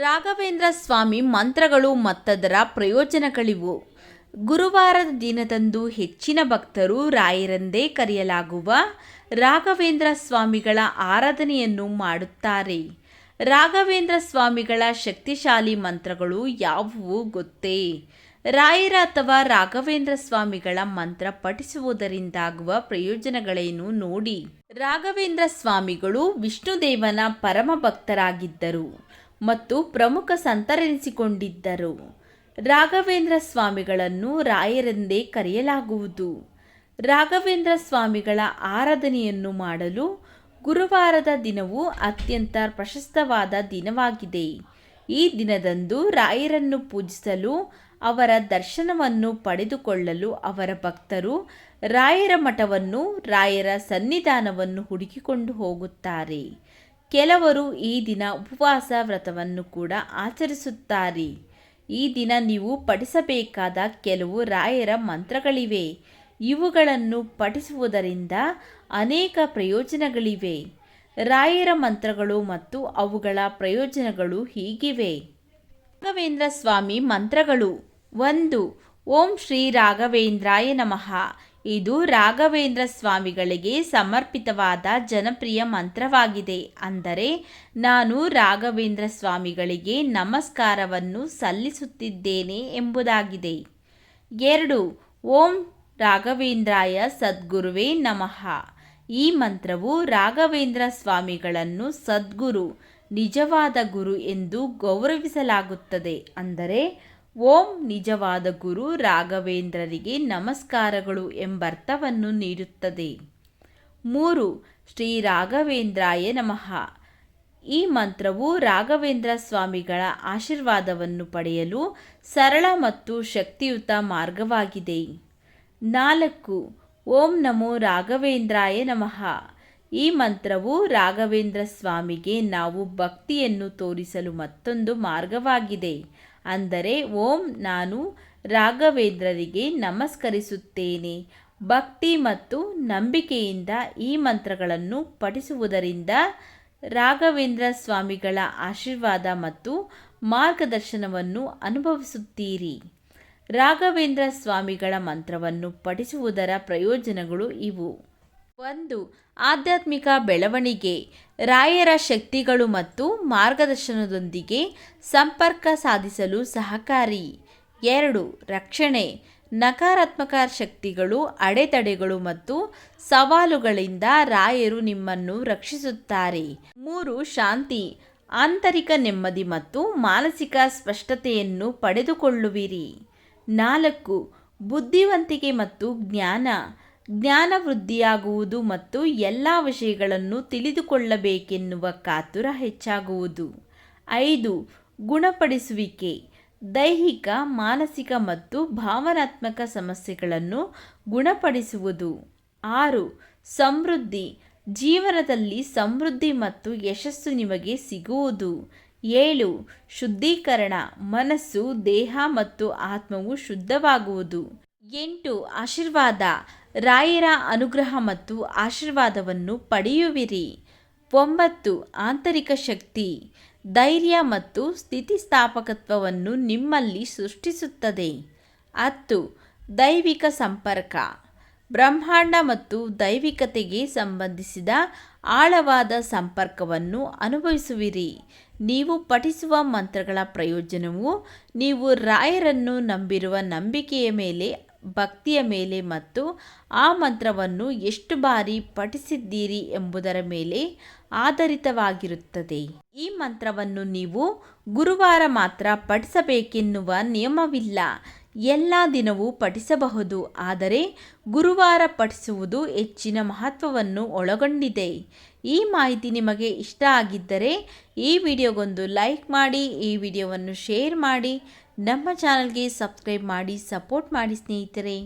ರಾಘವೇಂದ್ರ ಸ್ವಾಮಿ ಮಂತ್ರಗಳು ಮತ್ತದರ ಪ್ರಯೋಜನಗಳಿವು. ಗುರುವಾರದ ದಿನದಂದು ಹೆಚ್ಚಿನ ಭಕ್ತರು ರಾಯರೆಂದೇ ಕರೆಯಲಾಗುವ ರಾಘವೇಂದ್ರ ಸ್ವಾಮಿಗಳ ಆರಾಧನೆಯನ್ನು ಮಾಡುತ್ತಾರೆ. ರಾಘವೇಂದ್ರ ಸ್ವಾಮಿಗಳ ಶಕ್ತಿಶಾಲಿ ಮಂತ್ರಗಳು ಯಾವುವು ಗೊತ್ತೇ? ರಾಯರ ಅಥವಾ ರಾಘವೇಂದ್ರ ಸ್ವಾಮಿಗಳ ಮಂತ್ರ ಪಠಿಸುವುದರಿಂದಾಗುವ ಪ್ರಯೋಜನಗಳೇನು ನೋಡಿ. ರಾಘವೇಂದ್ರ ಸ್ವಾಮಿಗಳು ವಿಷ್ಣುದೇವನ ಪರಮ ಭಕ್ತರಾಗಿದ್ದರು ಮತ್ತು ಪ್ರಮುಖ ಸಂತರೆನಿಸಿಕೊಂಡಿದ್ದರು. ರಾಘವೇಂದ್ರ ಸ್ವಾಮಿಗಳನ್ನು ರಾಯರೆಂದೇ ಕರೆಯಲಾಗುವುದು. ರಾಘವೇಂದ್ರ ಸ್ವಾಮಿಗಳ ಆರಾಧನೆಯನ್ನು ಮಾಡಲು ಗುರುವಾರದ ದಿನವು ಅತ್ಯಂತ ಪ್ರಶಸ್ತವಾದ ದಿನವಾಗಿದೆ. ಈ ದಿನದಂದು ರಾಯರನ್ನು ಪೂಜಿಸಲು, ಅವರ ದರ್ಶನವನ್ನು ಪಡೆದುಕೊಳ್ಳಲು ಅವರ ಭಕ್ತರು ರಾಯರ ಮಠವನ್ನು, ರಾಯರ ಸನ್ನಿಧಾನವನ್ನು ಹುಡುಕಿಕೊಂಡು ಹೋಗುತ್ತಾರೆ. ಕೆಲವರು ಈ ದಿನ ಉಪವಾಸ ವ್ರತವನ್ನು ಕೂಡ ಆಚರಿಸುತ್ತಾರೆ. ಈ ದಿನ ನೀವು ಪಠಿಸಬೇಕಾದ ಕೆಲವು ರಾಯರ ಮಂತ್ರಗಳಿವೆ. ಇವುಗಳನ್ನು ಪಠಿಸುವುದರಿಂದ ಅನೇಕ ಪ್ರಯೋಜನಗಳಿವೆ. ರಾಯರ ಮಂತ್ರಗಳು ಮತ್ತು ಅವುಗಳ ಪ್ರಯೋಜನಗಳು ಹೀಗಿವೆ. ರಾಘವೇಂದ್ರ ಸ್ವಾಮಿ ಮಂತ್ರಗಳು. ಒಂದು, ಓಂ ಶ್ರೀ ರಾಘವೇಂದ್ರಾಯ ನಮಃ. ಇದು ರಾಘವೇಂದ್ರ ಸ್ವಾಮಿಗಳಿಗೆ ಸಮರ್ಪಿತವಾದ ಜನಪ್ರಿಯ ಮಂತ್ರವಾಗಿದೆ. ಅಂದರೆ, ನಾನು ರಾಘವೇಂದ್ರ ಸ್ವಾಮಿಗಳಿಗೆ ನಮಸ್ಕಾರವನ್ನು ಸಲ್ಲಿಸುತ್ತಿದ್ದೇನೆ ಎಂಬುದಾಗಿದೆ. ಎರಡು, ಓಂ ರಾಘವೇಂದ್ರಾಯ ಸದ್ಗುರುವೇ ನಮಃ. ಈ ಮಂತ್ರವು ರಾಘವೇಂದ್ರ ಸ್ವಾಮಿಗಳನ್ನು ಸದ್ಗುರು, ನಿಜವಾದ ಗುರು ಎಂದು ಗೌರವಿಸಲಾಗುತ್ತದೆ. ಅಂದರೆ ಓಂ ನಿಜವಾದ ಗುರು ರಾಘವೇಂದ್ರರಿಗೆ ನಮಸ್ಕಾರಗಳು ಎಂಬರ್ಥವನ್ನು ನೀಡುತ್ತದೆ. ಮೂರು, ಶ್ರೀ ರಾಘವೇಂದ್ರಾಯ ನಮಃ. ಈ ಮಂತ್ರವು ರಾಘವೇಂದ್ರ ಸ್ವಾಮಿಗಳ ಆಶೀರ್ವಾದವನ್ನು ಪಡೆಯಲು ಸರಳ ಮತ್ತು ಶಕ್ತಿಯುತ ಮಾರ್ಗವಾಗಿದೆ. ನಾಲ್ಕು, ಓಂ ನಮೋ ರಾಘವೇಂದ್ರಾಯ ನಮಃ. ಈ ಮಂತ್ರವು ರಾಘವೇಂದ್ರ ಸ್ವಾಮಿಗೆ ನಾವು ಭಕ್ತಿಯನ್ನು ತೋರಿಸಲು ಮತ್ತೊಂದು ಮಾರ್ಗವಾಗಿದೆ. ಅಂದರೆ, ಓಂ ನಾನು ರಾಘವೇಂದ್ರರಿಗೆ ನಮಸ್ಕರಿಸುತ್ತೇನೆ. ಭಕ್ತಿ ಮತ್ತು ನಂಬಿಕೆಯಿಂದ ಈ ಮಂತ್ರಗಳನ್ನು ಪಠಿಸುವುದರಿಂದ ರಾಘವೇಂದ್ರ ಸ್ವಾಮಿಗಳ ಆಶೀರ್ವಾದ ಮತ್ತು ಮಾರ್ಗದರ್ಶನವನ್ನು ಅನುಭವಿಸುತ್ತೀರಿ. ರಾಘವೇಂದ್ರ ಸ್ವಾಮಿಗಳ ಮಂತ್ರವನ್ನು ಪಠಿಸುವುದರ ಪ್ರಯೋಜನಗಳು ಇವು. ಒಂದು, ಆಧ್ಯಾತ್ಮಿಕ ಬೆಳವಣಿಗೆ, ರಾಯರ ಶಕ್ತಿಗಳು ಮತ್ತು ಮಾರ್ಗದರ್ಶನದೊಂದಿಗೆ ಸಂಪರ್ಕ ಸಾಧಿಸಲು ಸಹಕಾರಿ. ಎರಡು, ರಕ್ಷಣೆ, ನಕಾರಾತ್ಮಕ ಶಕ್ತಿಗಳು, ಅಡೆತಡೆಗಳು ಮತ್ತು ಸವಾಲುಗಳಿಂದ ರಾಯರು ನಿಮ್ಮನ್ನು ರಕ್ಷಿಸುತ್ತಾರೆ. ಮೂರು, ಶಾಂತಿ, ಆಂತರಿಕ ನೆಮ್ಮದಿ ಮತ್ತು ಮಾನಸಿಕ ಸ್ಪಷ್ಟತೆಯನ್ನು ಪಡೆದುಕೊಳ್ಳುವಿರಿ. ನಾಲ್ಕು, ಬುದ್ಧಿವಂತಿಕೆ ಮತ್ತು ಜ್ಞಾನ. ಜ್ಞಾನ ವೃದ್ಧಿಯಾಗುವುದು ಮತ್ತು ಎಲ್ಲ ವಿಷಯಗಳನ್ನು ತಿಳಿದುಕೊಳ್ಳಬೇಕೆನ್ನುವ ಕಾತುರ ಹೆಚ್ಚಾಗುವುದು. ಐದು, ಗುಣಪಡಿಸುವಿಕೆ. ದೈಹಿಕ, ಮಾನಸಿಕ ಮತ್ತು ಭಾವನಾತ್ಮಕ ಸಮಸ್ಯೆಗಳನ್ನು ಗುಣಪಡಿಸುವುದು. ಆರು, ಸಮೃದ್ಧಿ. ಜೀವನದಲ್ಲಿ ಸಮೃದ್ಧಿ ಮತ್ತು ಯಶಸ್ಸು ನಿಮಗೆ ಸಿಗುವುದು. ಏಳು, ಶುದ್ಧೀಕರಣ. ಮನಸ್ಸು, ದೇಹ ಮತ್ತು ಆತ್ಮವು ಶುದ್ಧವಾಗುವುದು. ಎಂಟು, ಆಶೀರ್ವಾದ. ರಾಯರ ಅನುಗ್ರಹ ಮತ್ತು ಆಶೀರ್ವಾದವನ್ನು ಪಡೆಯುವಿರಿ. ಒಂಬತ್ತು, ಆಂತರಿಕ ಶಕ್ತಿ. ಧೈರ್ಯ ಮತ್ತು ಸ್ಥಿತಿಸ್ಥಾಪಕತ್ವವನ್ನು ನಿಮ್ಮಲ್ಲಿ ಸೃಷ್ಟಿಸುತ್ತದೆ. ಹತ್ತು, ದೈವಿಕ ಸಂಪರ್ಕ. ಬ್ರಹ್ಮಾಂಡ ಮತ್ತು ದೈವಿಕತೆಗೆ ಸಂಬಂಧಿಸಿದ ಆಳವಾದ ಸಂಪರ್ಕವನ್ನು ಅನುಭವಿಸುವಿರಿ. ನೀವು ಪಠಿಸುವ ಮಂತ್ರಗಳ ಪ್ರಯೋಜನವು ನೀವು ರಾಯರನ್ನು ನಂಬಿರುವ ನಂಬಿಕೆಯ ಮೇಲೆ ಭಕ್ತಿಯ ಮೇಲೆ ಮತ್ತು ಆ ಮಂತ್ರವನ್ನು ಎಷ್ಟು ಬಾರಿ ಪಠಿಸಿದ್ದೀರಿ ಎಂಬುದರ ಮೇಲೆ ಆಧಾರಿತವಾಗಿರುತ್ತದೆ. ಈ ಮಂತ್ರವನ್ನು ನೀವು ಗುರುವಾರ ಮಾತ್ರ ಪಠಿಸಬೇಕೆನ್ನುವ ನಿಯಮವಿಲ್ಲ. ಎಲ್ಲ ದಿನವೂ ಪಠಿಸಬಹುದು. ಆದರೆ ಗುರುವಾರ ಪಠಿಸುವುದು ಹೆಚ್ಚಿನ ಮಹತ್ವವನ್ನು ಒಳಗೊಂಡಿದೆ. ಈ ಮಾಹಿತಿ ನಿಮಗೆ ಇಷ್ಟ ಆಗಿದ್ದರೆ ಈ ವಿಡಿಯೋಗೊಂದು ಲೈಕ್ ಮಾಡಿ, ಈ ವಿಡಿಯೋವನ್ನು ಶೇರ್ ಮಾಡಿ ನಮ್ಮ ಚಾನಲ್ಗೆ ಸಬ್ಸ್ಕ್ರೈಬ್ ಮಾಡಿ ಸಪೋರ್ಟ್ ಮಾಡಿ ಸ್ನೇಹಿತರೆ.